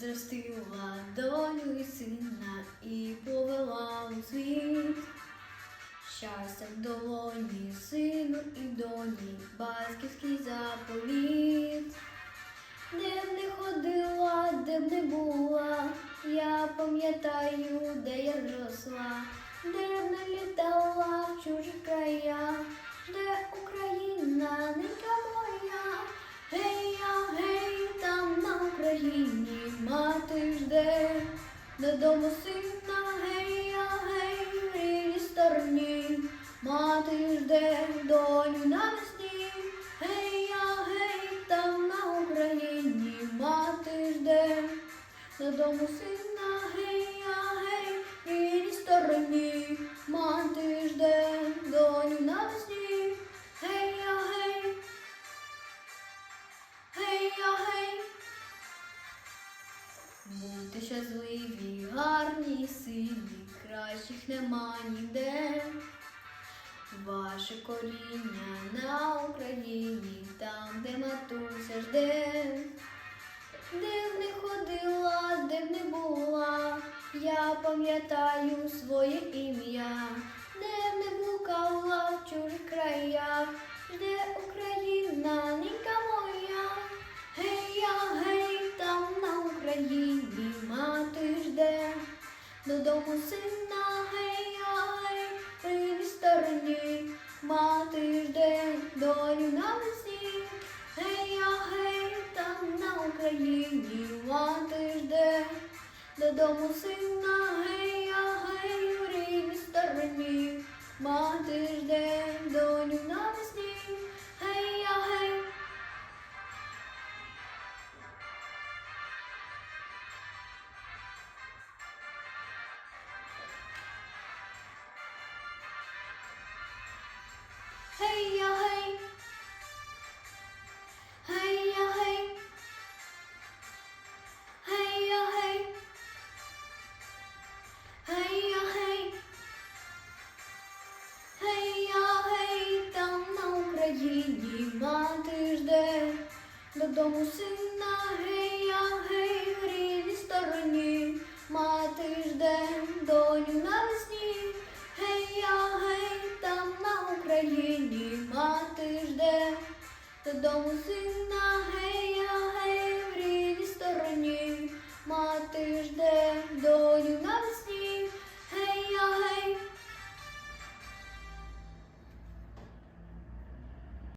зростила долю і сина і повела у світ. Щастя в долоні, сину і доні, батьківський заповіт. Де б не ходила, де б не була, я пам'ятаю, де я росла, де б не літала в чужі края, додому сина, гей а гей, в стороні, мати жде, доню навесні, гей а гей, там на Україні, мати жде, додому сина, гей а гей, в стороні, мати жде, Будьте щасливі, гарні, сильні, кращих нема ніде. Ваше коріння на Україні, там, де матуся жде. Де б не ходила, де б не була, я пам'ятаю своє ім'я, додому сина, гей я, гей, в стороні, мати жде, долю навесні, гей гей, там на Україні, мати жде, додому сина, гей я, гей, в рідній стороні, мати жде, Hey ya hey. Hey ya hey. Hey ya hey. Hey ya hey. Hey я гей, там на Україні мати жде, додому сина, гей я гей, в рідній стороні, додому сина гей.